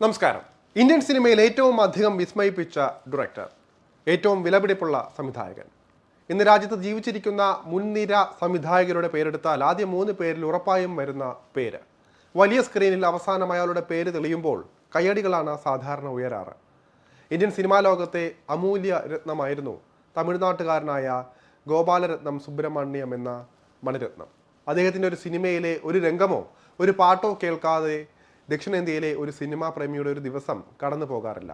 നമസ്കാരം. ഇന്ത്യൻ സിനിമയിൽ ഏറ്റവും അധികം വിസ്മയിപ്പിച്ച ഡയറക്ടർ ഏറ്റവും വിലപിടിപ്പുള്ള സംവിധായകൻ. ഇന്ന് രാജ്യത്ത് ജീവിച്ചിരിക്കുന്ന മുൻനിര സംവിധായകരുടെ പേരെടുത്താൽ ആദ്യം മൂന്ന് പേരിൽ ഉറപ്പായും വരുന്ന പേര്. വലിയ സ്ക്രീനിൽ അവസാനം അയാളുടെ പേര് തെളിയുമ്പോൾ കയ്യടികളാണ് സാധാരണ ഉയരാറ്. ഇന്ത്യൻ സിനിമാ ലോകത്തെ അമൂല്യ രത്നമായിരുന്നു തമിഴ്നാട്ടുകാരനായ ഗോപാലരത്നം സുബ്രഹ്മണ്യം എന്ന മണിരത്നം. അദ്ദേഹത്തിന്റെ ഒരു സിനിമയിലെ ഒരു രംഗമോ ഒരു പാട്ടോ കേൾക്കാതെ ദക്ഷിണേന്ത്യയിലെ ഒരു സിനിമാ പ്രേമിയുടെ ഒരു ദിവസം കടന്നു പോകാറില്ല.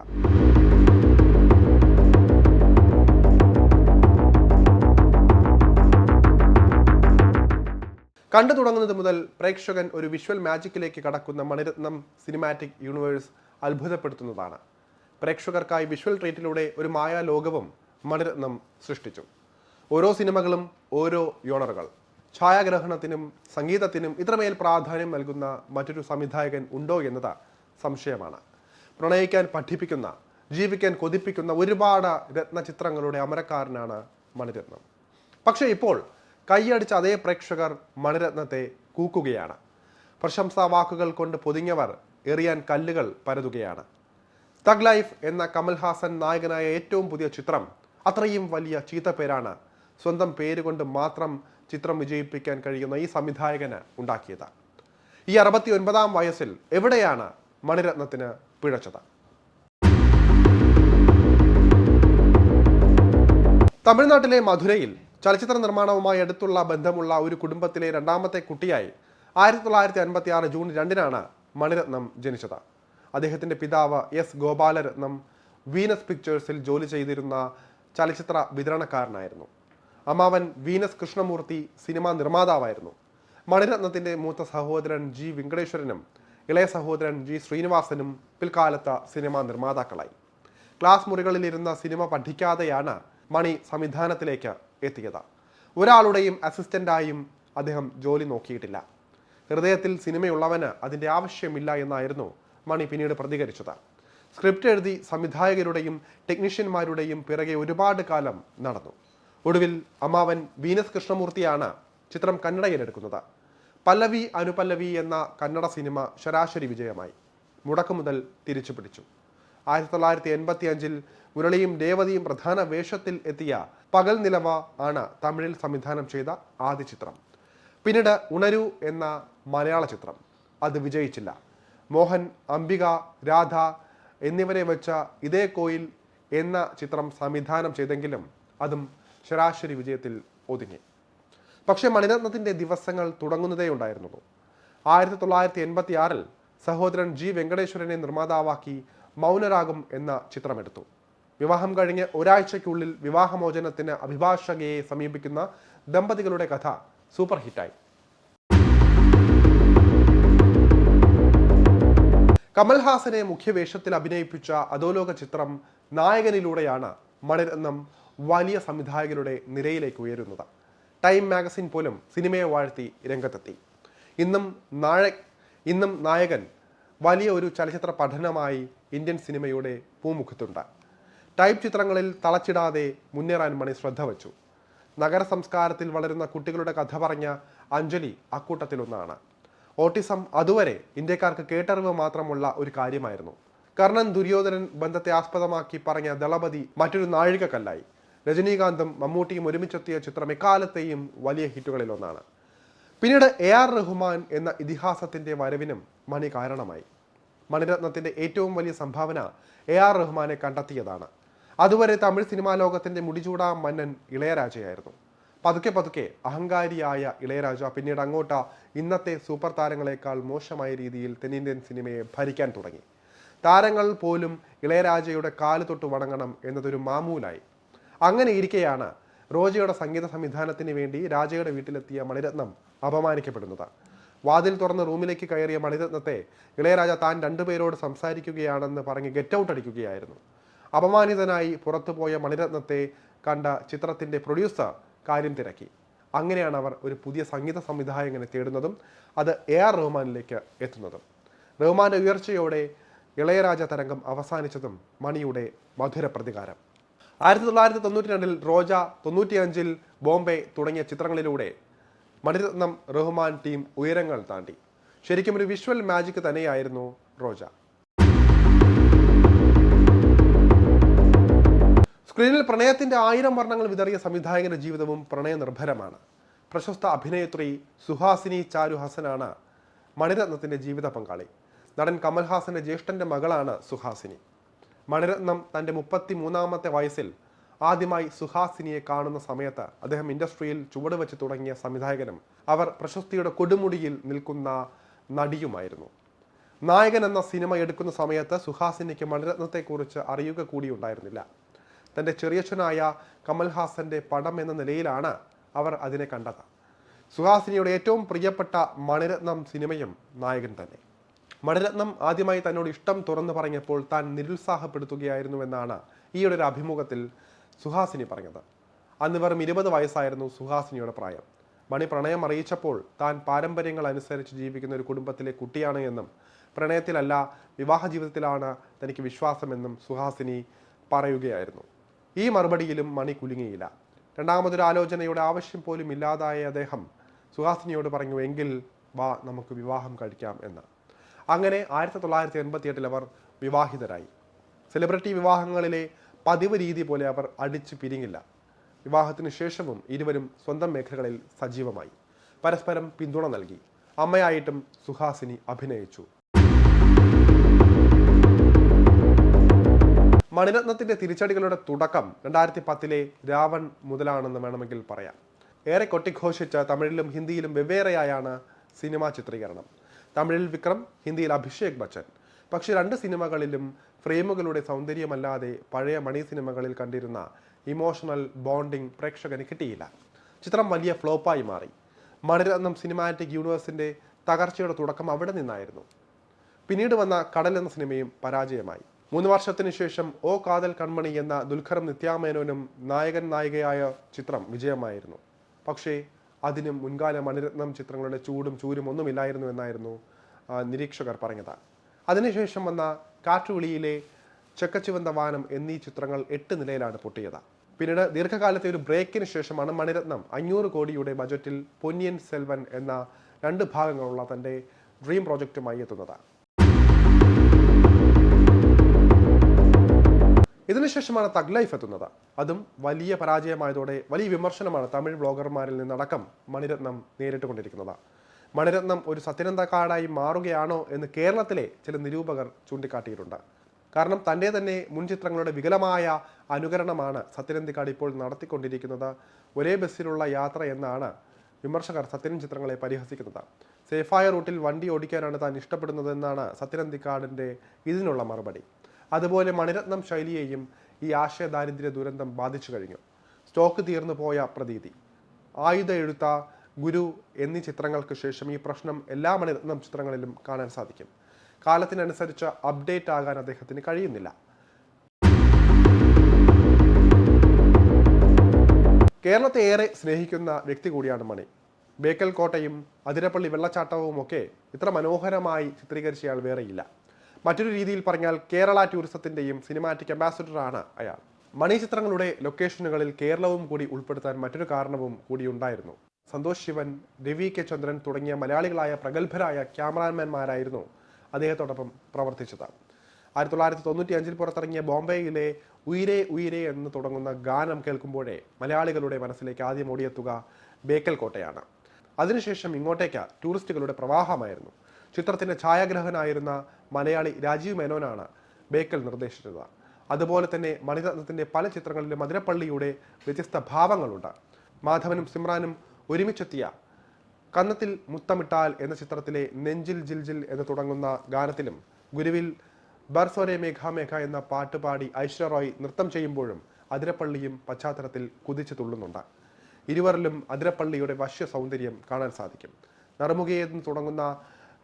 കണ്ടു തുടങ്ങുന്നത് മുതൽ പ്രേക്ഷകൻ ഒരു വിഷ്വൽ മാജിക്കിലേക്ക് കടക്കുന്ന മണിരത്നം സിനിമാറ്റിക് യൂണിവേഴ്സ് അത്ഭുതപ്പെടുത്തുന്നതാണ്. പ്രേക്ഷകർക്കായി വിഷ്വൽ ട്രീറ്റിലൂടെ ഒരു മായാലോകവും മണിരത്നം സൃഷ്ടിച്ചു. ഓരോ സിനിമകളും ഓരോ യോണറുകൾ. ഛായാഗ്രഹണത്തിനും സംഗീതത്തിനും ഇത്രമേൽ പ്രാധാന്യം നൽകുന്ന മറ്റൊരു സംവിധായകൻ ഉണ്ടോ എന്നത് സംശയമാണ്. പ്രണയിക്കാൻ പഠിപ്പിക്കുന്ന ജീവിക്കാൻ കൊതിപ്പിക്കുന്ന ഒരുപാട് രത്നചിത്രങ്ങളുടെ അമരക്കാരനാണ് മണിരത്നം. പക്ഷേ ഇപ്പോൾ കൈയടിച്ച അതേ പ്രേക്ഷകർ മണിരത്നത്തെ കൂക്കുകയാണ്. പ്രശംസാ വാക്കുകൾ കൊണ്ട് പൊതിഞ്ഞവർ എറിയാൻ കല്ലുകൾ പരതുകയാണ്. തഗ് ലൈഫ് എന്ന കമൽഹാസൻ നായകനായ ഏറ്റവും പുതിയ ചിത്രം അത്രയും വലിയ ചീത്തപ്പേരാണ് സ്വന്തം പേരുകൊണ്ട് മാത്രം ചിത്രം വിജയിപ്പിക്കാൻ കഴിയുന്ന ഈ സംവിധായകന് ഉണ്ടാക്കിയത്. ഈ അറുപത്തി ഒൻപതാം വയസ്സിൽ എവിടെയാണ് മണിരത്നത്തിന് പിഴച്ചത്? തമിഴ്നാട്ടിലെ മധുരയിൽ ചലച്ചിത്ര നിർമ്മാണവുമായി അടുത്തുള്ള ബന്ധമുള്ള ഒരു കുടുംബത്തിലെ രണ്ടാമത്തെ കുട്ടിയായി ആയിരത്തി തൊള്ളായിരത്തി അൻപത്തി ആറ് ജൂൺ രണ്ടിനാണ് മണിരത്നം ജനിച്ചത്. അദ്ദേഹത്തിന്റെ പിതാവ് എസ് ഗോപാലരത്നം വീനസ് പിക്ചേഴ്സിൽ ജോലി ചെയ്തിരുന്ന ചലച്ചിത്ര വിതരണക്കാരനായിരുന്നു. അമ്മാവൻ വീനസ് കൃഷ്ണമൂർത്തി സിനിമാ നിർമ്മാതാവായിരുന്നു. മണിരത്നത്തിന്റെ മൂത്ത സഹോദരൻ ജി വെങ്കടേശ്വരനും ഇളയ സഹോദരൻ ജി ശ്രീനിവാസനും പിൽക്കാലത്ത് സിനിമാ നിർമ്മാതാക്കളായി. ക്ലാസ് മുറികളിലിരുന്ന സിനിമ പഠിക്കാതെയാണ് മണി സംവിധാനത്തിലേക്ക് എത്തിയത്. ഒരാളുടെയും അസിസ്റ്റന്റായും അദ്ദേഹം ജോലി നോക്കിയിട്ടില്ല. ഹൃദയത്തിൽ സിനിമയുള്ളവന് അതിന്റെ ആവശ്യമില്ല എന്നായിരുന്നു മണി പിന്നീട് പ്രതികരിച്ചത്. സ്ക്രിപ്റ്റ് എഴുതി സംവിധായകരുടെയും ടെക്നീഷ്യന്മാരുടെയും പിറകെ ഒരുപാട് കാലം നടന്നു. ഒടുവിൽ അമ്മാവൻ വീനസ് കൃഷ്ണമൂർത്തിയാണ് ചിത്രം കന്നഡയിലെടുക്കുന്നത്. പല്ലവി അനുപല്ലവി എന്ന കന്നഡ സിനിമ ശരാശരി വിജയമായി. മുടക്കു മുതൽ തിരിച്ചു പിടിച്ചു ആയിരത്തി തൊള്ളായിരത്തി എൺപത്തി അഞ്ചിൽ മുരളിയും രേവതിയും പ്രധാന വേഷത്തിൽ എത്തിയ പകൽ നിലവ ആണ് തമിഴിൽ സംവിധാനം ചെയ്ത ആദ്യ ചിത്രം. പിന്നീട് ഉണരു എന്ന മലയാള ചിത്രം. അത് വിജയിച്ചില്ല. മോഹൻ അംബിക രാധ എന്നിവരെ വെച്ച ഇതേ കോയിൽ എന്ന ചിത്രം സംവിധാനം ചെയ്തെങ്കിലും അതും ശരാശരി വിജയത്തിൽ ഒതുങ്ങി. പക്ഷേ മണിരത്നത്തിന്റെ ദിവസങ്ങൾ തുടങ്ങുന്നതേ ഉണ്ടായിരുന്നുള്ളൂ. ആയിരത്തി തൊള്ളായിരത്തി എൺപത്തി ആറിൽ സഹോദരൻ ജി വെങ്കടേശ്വരനെ നിർമ്മാതാവാക്കി മൗനരാഗം എന്ന ചിത്രമെടുത്തു. വിവാഹം കഴിഞ്ഞ് ഒരാഴ്ചയ്ക്കുള്ളിൽ വിവാഹമോചനത്തിന് അഭിഭാഷകയെ സമീപിക്കുന്ന ദമ്പതികളുടെ കഥ സൂപ്പർ ഹിറ്റായി. കമൽഹാസനെ മുഖ്യവേഷത്തിൽ അഭിനയിപ്പിച്ച അധോലോക ചിത്രം നായകനിലൂടെയാണ് മണിരത്നം വലിയ സംവിധായകരുടെ നിരയിലേക്ക് ഉയരുന്നത്. ടൈം മാഗസിൻ പോലും സിനിമയെ വാഴ്ത്തി രംഗത്തെത്തി. ഇന്നും നാഴ ഇന്നും നായകൻ വലിയ ഒരു ചലച്ചിത്ര പഠനമായി ഇന്ത്യൻ സിനിമയുടെ പൂമുഖത്തുണ്ട്. ടൈപ്പ് ചിത്രങ്ങളിൽ തളച്ചിടാതെ മുന്നേറാൻ മണി ശ്രദ്ധ വച്ചു. നഗര സംസ്കാരത്തിൽ വളരുന്ന കുട്ടികളുടെ കഥ പറഞ്ഞ അഞ്ജലി അക്കൂട്ടത്തിലൊന്നാണ്. ഓട്ടിസം അതുവരെ ഇന്ത്യക്കാർക്ക് കേട്ടറിവ് മാത്രമുള്ള ഒരു കാര്യമായിരുന്നു. കർണൻ ദുര്യോധനൻ ബന്ധത്തെ ആസ്പദമാക്കി പറഞ്ഞ ദളപതി മറ്റൊരു നാഴികക്കല്ലായി. രജനീകാന്തും മമ്മൂട്ടിയും ഒരുമിച്ചെത്തിയ ചിത്രം എക്കാലത്തെയും വലിയ ഹിറ്റുകളിലൊന്നാണ്. പിന്നീട് എ ആർ റഹ്മാൻ എന്ന ഇതിഹാസത്തിന്റെ വരവിനും മണി കാരണമായി. മണിരത്നത്തിന്റെ ഏറ്റവും വലിയ സംഭാവന എ ആർ റഹ്മാനെ കണ്ടെത്തിയതാണ്. അതുവരെ തമിഴ് സിനിമാ ലോകത്തിന്റെ മുടിചൂടാ മന്നൻ ഇളയരാജയായിരുന്നു. പതുക്കെ പതുക്കെ അഹങ്കാരിയായ ഇളയരാജ പിന്നീട് അങ്ങോട്ട ഇന്നത്തെ സൂപ്പർ താരങ്ങളെക്കാൾ മോശമായ രീതിയിൽ തെന്നിന്ത്യൻ സിനിമയെ ഭരിക്കാൻ തുടങ്ങി. താരങ്ങൾ പോലും ഇളയരാജയുടെ കാൽ തൊട്ട് വണങ്ങണം എന്നതൊരു മാമൂലായി. അങ്ങനെ ഇരിക്കെയാണ് റോജയുടെ സംഗീത സംവിധാനത്തിന് വേണ്ടി രാജയുടെ വീട്ടിലെത്തിയ മണിരത്നം അപമാനിക്കപ്പെടുന്നത്. വാതിൽ തുറന്ന് റൂമിലേക്ക് കയറിയ മണിരത്നത്തെ ഇളയരാജ താൻ രണ്ടുപേരോട് സംസാരിക്കുകയാണെന്ന് പറഞ്ഞ് ഗെറ്റ് ഔട്ട് അടിക്കുകയായിരുന്നു. അപമാനിതനായി പുറത്തുപോയ മണിരത്നത്തെ കണ്ട ചിത്രത്തിന്റെ പ്രൊഡ്യൂസർ കാര്യം തിരക്കി. അങ്ങനെയാണ് അവർ ഒരു പുതിയ സംഗീത സംവിധായകനെ തേടുന്നതും അത് എ ആർ റഹ്മാനിലേക്ക് എത്തുന്നതും. റഹ്മാന്റെ ഉയർച്ചയോടെ ഇളയരാജ തരംഗം അവസാനിച്ചതും മണിയുടെ മധുര പ്രതികാരം ആയിരത്തി തൊള്ളായിരത്തി തൊണ്ണൂറ്റി രണ്ടിൽ റോജ തൊണ്ണൂറ്റിയഞ്ചിൽ ബോംബെ തുടങ്ങിയ ചിത്രങ്ങളിലൂടെ മണിരത്നം റഹ്മാൻ ടീം ഉയരങ്ങൾ താണ്ടി. ശരിക്കും ഒരു വിഷ്വൽ മാജിക് തന്നെയായിരുന്നു റോജ. സ്ക്രീനിൽ പ്രണയത്തിന്റെ ആയിരം വർണങ്ങൾ വിതറിയ സംവിധായകന്റെ ജീവിതവും പ്രണയ നിർഭരമാണ് പ്രശസ്ത അഭിനേത്രി സുഹാസിനി ചാരു ഹസനാണ് മണിരത്നത്തിന്റെ ജീവിത പങ്കാളി. നടൻ കമൽഹാസന്റെ ജ്യേഷ്ഠന്റെ മകളാണ് സുഹാസിനി. മണിരത്നം തന്റെ മുപ്പത്തി മൂന്നാമത്തെ വയസ്സിൽ ആദ്യമായി സുഹാസിനിയെ കാണുന്ന സമയത്ത് അദ്ദേഹം ഇൻഡസ്ട്രിയിൽ ചുവട് വെച്ച് തുടങ്ങിയ സംവിധായകനും അവർ പ്രശസ്തിയുടെ കൊടുമുടിയിൽ നിൽക്കുന്ന നടിയുമായിരുന്നു. നായകൻ എന്ന സിനിമ എടുക്കുന്ന സമയത്ത് സുഹാസിനിക്ക് മണിരത്നത്തെക്കുറിച്ച് അറിയുക കൂടിയുണ്ടായിരുന്നില്ല തന്റെ ചെറിയച്ഛനായ കമൽഹാസന്റെ പടം എന്ന നിലയിലാണ് അവർ അതിനെ കണ്ടത്. സുഹാസിനിയുടെ ഏറ്റവും പ്രിയപ്പെട്ട മണിരത്നം സിനിമയും നായകൻ തന്നെ. മണിരത്നം ആദ്യമായി തന്നോട് ഇഷ്ടം തുറന്നു പറഞ്ഞപ്പോൾ താൻ നിരുത്സാഹപ്പെടുത്തുകയായിരുന്നുവെന്നാണ് ഈയൊരു അഭിമുഖത്തിൽ സുഹാസിനി പറഞ്ഞത്. അന്ന് വെറും ഇരുപത് വയസ്സായിരുന്നു സുഹാസിനിയുടെ പ്രായം. മണി പ്രണയം അറിയിച്ചപ്പോൾ താൻ പാരമ്പര്യങ്ങൾ അനുസരിച്ച് ജീവിക്കുന്ന ഒരു കുടുംബത്തിലെ കുട്ടിയാണ് എന്നും പ്രണയത്തിലല്ല വിവാഹ ജീവിതത്തിലാണ് തനിക്ക് വിശ്വാസമെന്നും സുഹാസിനി പറയുകയായിരുന്നു. ഈ മറുപടിയിലും മണി കുലുങ്ങിയില്ല. രണ്ടാമതൊരു ആലോചനയുടെ ആവശ്യം പോലും ഇല്ലാതായ അദ്ദേഹം സുഹാസിനിയോട് പറഞ്ഞു എങ്കിൽ വാ നമുക്ക് വിവാഹം കഴിക്കാം എന്ന്. അങ്ങനെ ആയിരത്തി തൊള്ളായിരത്തി എൺപത്തി എട്ടിൽ അവർ വിവാഹിതരായി. സെലിബ്രിറ്റി വിവാഹങ്ങളിലെ പതിവ് രീതി പോലെ അവർ അടിച്ചു പിരിങ്ങില്ല വിവാഹത്തിന് ശേഷവും ഇരുവരും സ്വന്തം മേഖലകളിൽ സജീവമായി. പരസ്പരം പിന്തുണ നൽകി. അമ്മയായിട്ടും സുഹാസിനി അഭിനയിച്ചു. മണിരത്നത്തിന്റെ തിരിച്ചടികളുടെ തുടക്കം രണ്ടായിരത്തി പത്തിലെ രാവൺ മുതലാണെന്ന് വേണമെങ്കിൽ പറയാം. ഏറെ കൊട്ടിഘോഷിച്ച തമിഴിലും ഹിന്ദിയിലും വെവ്വേറെയായാണ് സിനിമാ ചിത്രീകരണം. തമിഴിൽ വിക്രം ഹിന്ദിയിൽ അഭിഷേക് ബച്ചൻ. പക്ഷെ രണ്ട് സിനിമകളിലും ഫ്രെയിമുകളുടെ സൗന്ദര്യമല്ലാതെ പഴയ മണി സിനിമകളിൽ കണ്ടിരുന്ന ഇമോഷണൽ ബോണ്ടിംഗ് പ്രേക്ഷകന് കിട്ടിയില്ല. ചിത്രം വലിയ ഫ്ലോപ്പായി മാറി. മണിരത്നം സിനിമാറ്റിക് യൂണിവേഴ്സിന്റെ തകർച്ചയുടെ തുടക്കം അവിടെ നിന്നായിരുന്നു. പിന്നീട് വന്ന കടൽ എന്ന സിനിമയും പരാജയമായി. മൂന്ന് വർഷത്തിന് ശേഷം ഓ കാതൽ കൺമണി എന്ന ദുൽഖറും നിത്യാമേനോനും നായകൻ നായികയായ ചിത്രം വിജയമായിരുന്നു. പക്ഷേ അതിനും മുൻകാല മണിരത്നം ചിത്രങ്ങളുടെ ചൂടും ചൂരും ഒന്നുമില്ലായിരുന്നു എന്നായിരുന്നു നിരീക്ഷകർ പറഞ്ഞത്. അതിനുശേഷം വന്ന കാറ്റുവിളിയിലെ ചെക്കച്ചുവന്ത വാനം എന്നീ ചിത്രങ്ങൾ എട്ട് നിലയിലാണ് പൊട്ടിയത്. പിന്നീട് ദീർഘകാലത്തെ ഒരു ബ്രേക്കിന് ശേഷമാണ് മണിരത്നം അഞ്ഞൂറ് കോടിയുടെ ബജറ്റിൽ പൊന്നിയൻ സെൽവൻ എന്ന രണ്ട് ഭാഗങ്ങളുള്ള തന്റെ ഡ്രീം പ്രോജക്റ്റുമായി എത്തുന്നത്. ഇതിനുശേഷമാണ് തഗ് ലൈഫ് എത്തുന്നത്. അതും വലിയ പരാജയമായതോടെ വലിയ വിമർശനമാണ് തമിഴ് ബ്ലോഗർമാരിൽ നിന്നടക്കം മണിരത്നം നേരിട്ട് കൊണ്ടിരിക്കുന്നത് മണിരത്നം ഒരു സത്യനന്ദക്കാടായി മാറുകയാണോ എന്ന് കേരളത്തിലെ ചില നിരൂപകർ ചൂണ്ടിക്കാട്ടിയിട്ടുണ്ട്. കാരണം തന്റെ തന്നെ മുൻ ചിത്രങ്ങളുടെ വികലമായ അനുകരണമാണ് സത്യനന്ദിക്കാട് ഇപ്പോൾ നടത്തിക്കൊണ്ടിരിക്കുന്നത്. ഒരേ ബസ്സിലുള്ള യാത്ര എന്നാണ് വിമർശകർ സത്യൻ ചിത്രങ്ങളെ പരിഹസിക്കുന്നത്. സേഫായ റൂട്ടിൽ വണ്ടി ഓടിക്കാനാണ് താൻ ഇഷ്ടപ്പെടുന്നതെന്നാണ് സത്യനന്ദിക്കാടിന്റെ ഇതിനുള്ള മറുപടി. അതുപോലെ മണിരത്നം ശൈലിയെയും ഈ ആശയ ദാരിദ്ര്യ ദുരന്തം ബാധിച്ചു കഴിഞ്ഞു. സ്റ്റോക്ക് തീർന്നു പോയ പ്രതീതി. ആയുധ എഴുത്ത ഗുരു എന്നീ ചിത്രങ്ങൾക്ക് ശേഷം ഈ പ്രശ്നം എല്ലാ മണിരത്നം ചിത്രങ്ങളിലും കാണാൻ സാധിക്കും. കാലത്തിനനുസരിച്ച് അപ്ഡേറ്റ് ആകാൻ അദ്ദേഹത്തിന് കഴിയുന്നില്ല. കേരളത്തെ ഏറെ സ്നേഹിക്കുന്ന വ്യക്തി കൂടിയാണ് മണി. ബേക്കൽ കോട്ടയും അതിരപ്പള്ളി വെള്ളച്ചാട്ടവും ഒക്കെ ഇത്ര മനോഹരമായി ചിത്രീകരിച്ചയാൾ വേറെയില്ല. മറ്റൊരു രീതിയിൽ പറഞ്ഞാൽ കേരള ടൂറിസത്തിന്റെയും സിനിമാറ്റിക് അംബാസഡറാണ് അയാൾ. മണി ചിത്രങ്ങളുടെ ലൊക്കേഷനുകളിൽ കേരളവും കൂടി ഉൾപ്പെടുത്താൻ മറ്റൊരു കാരണവും കൂടി ഉണ്ടായിരുന്നു. സന്തോഷ് ശിവൻ രവി കെ ചന്ദ്രൻ തുടങ്ങിയ മലയാളികളായ പ്രഗത്ഭരായ ക്യാമറാമാൻമാരായിരുന്നു അദ്ദേഹത്തോടൊപ്പം പ്രവർത്തിച്ചത്. ആയിരത്തി തൊള്ളായിരത്തി തൊണ്ണൂറ്റി അഞ്ചിൽ പുറത്തിറങ്ങിയ ബോംബെയിലെ ഉയരെ ഉയരെ എന്ന് തുടങ്ങുന്ന ഗാനം കേൾക്കുമ്പോഴേ മലയാളികളുടെ മനസ്സിലേക്ക് ആദ്യം ഓടിയെത്തുക ബേക്കൽ കോട്ടയാണ് അതിനുശേഷം ഇങ്ങോട്ടേക്ക് ടൂറിസ്റ്റുകളുടെ പ്രവാഹമായിരുന്നു. ചിത്രത്തിന്റെ ഛായാഗ്രഹനായിരുന്ന മലയാളി രാജീവ് മേനോനാണ് ബേക്കൽ നിർദ്ദേശിച്ചത്. അതുപോലെ തന്നെ മണിരത്നത്തിന്റെ പല ചിത്രങ്ങളിലും മധുരപ്പള്ളിയുടെ വ്യത്യസ്ത ഭാവങ്ങളുണ്ട്. മാധവനും സിമ്രാനും ഒരുമിച്ചെത്തിയ കന്നത്തിൽ മുത്തമിട്ടാൽ എന്ന ചിത്രത്തിലെ നെഞ്ചിൽ ജിൽജിൽ ജിൽ എന്ന് തുടങ്ങുന്ന ഗാനത്തിലും ഗുരുവിൽ ബർസോരെ മേഘാമേഘ മേഘ എന്ന പാട്ട് പാടി ഐശ്വര്യ റോയ് നൃത്തം ചെയ്യുമ്പോഴും അതിരപ്പള്ളിയും പശ്ചാത്തലത്തിൽ കുതിച്ചു തുള്ളുന്നുണ്ട്. ഇരുവരിലും അതിരപ്പള്ളിയുടെ വശ്യ സൗന്ദര്യം കാണാൻ സാധിക്കും. നറുമുഖയെ എന്ന് തുടങ്ങുന്ന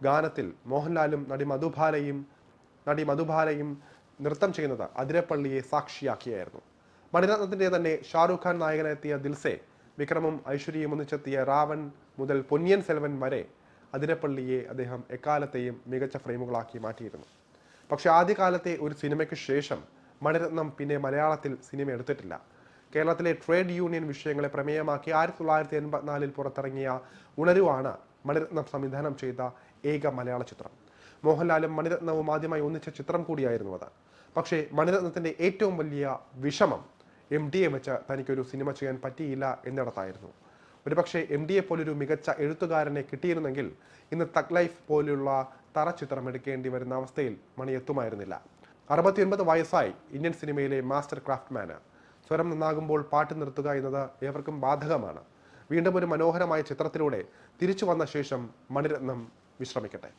ഗാനത്തിൽ മോഹൻലാലും നടി മധുബാലയും നടി മധുബാലയും നൃത്തം ചെയ്യുന്നത് അതിരപ്പള്ളിയെ സാക്ഷിയാക്കിയായിരുന്നു. മണിരത്നത്തിന്റെ തന്നെ ഷാറൂഖ് ഖാൻ നായകനെത്തിയ ദിൽസെ വിക്രമും ഐശ്വര്യയും ഒന്നിച്ചെത്തിയ റാവൺ മുതൽ പൊന്നിയൻ സെൽവൻ വരെ അതിരപ്പള്ളിയെ അദ്ദേഹം എക്കാലത്തെയും മികച്ച ഫ്രെയിമുകളാക്കി മാറ്റിയിരുന്നു. പക്ഷെ ആദ്യകാലത്തെ ഒരു സിനിമയ്ക്ക് ശേഷം മണിരത്നം പിന്നെ മലയാളത്തിൽ സിനിമ എടുത്തിട്ടില്ല. കേരളത്തിലെ ട്രേഡ് യൂണിയൻ വിഷയങ്ങളെ പ്രമേയമാക്കി ആയിരത്തി തൊള്ളായിരത്തി എൺപത്തിനാലിൽ പുറത്തിറങ്ങിയ ഉണരുവാണ് മണിരത്നം സംവിധാനം ചെയ്ത ഏക മലയാള ചിത്രം. മോഹൻലാലും മണിരത്നവും ആദ്യമായി ഒന്നിച്ച ചിത്രം കൂടിയായിരുന്നു അത്. പക്ഷേ മണിരത്നത്തിന്റെ ഏറ്റവും വലിയ വിഷമം എം ഡിയെ വെച്ച് തനിക്കൊരു സിനിമ ചെയ്യാൻ പറ്റിയില്ല എന്നിടത്തായിരുന്നു. ഒരുപക്ഷെ എം ഡിയെ പോലൊരു മികച്ച എഴുത്തുകാരനെ കിട്ടിയിരുന്നെങ്കിൽ ഇന്ന് തക് ലൈഫ് പോലെയുള്ള പോലുള്ള ചിത്രം എടുക്കേണ്ടി വരുന്ന അവസ്ഥയിൽ മണി എത്തുമായിരുന്നില്ല. അറുപത്തിയൊൻപത് വയസ്സായി ഇന്ത്യൻ സിനിമയിലെ മാസ്റ്റർ ക്രാഫ്റ്റ്മാന്. സ്വരം നന്നാകുമ്പോൾ പാട്ട് നിർത്തുക എന്നത് ഏവർക്കും ബാധകമാണ്. വീണ്ടും ഒരു മനോഹരമായ ചിത്രത്തിലൂടെ തിരിച്ചു വന്ന ശേഷം മണിരത്നം വിശ്രമിക്കട്ടെ.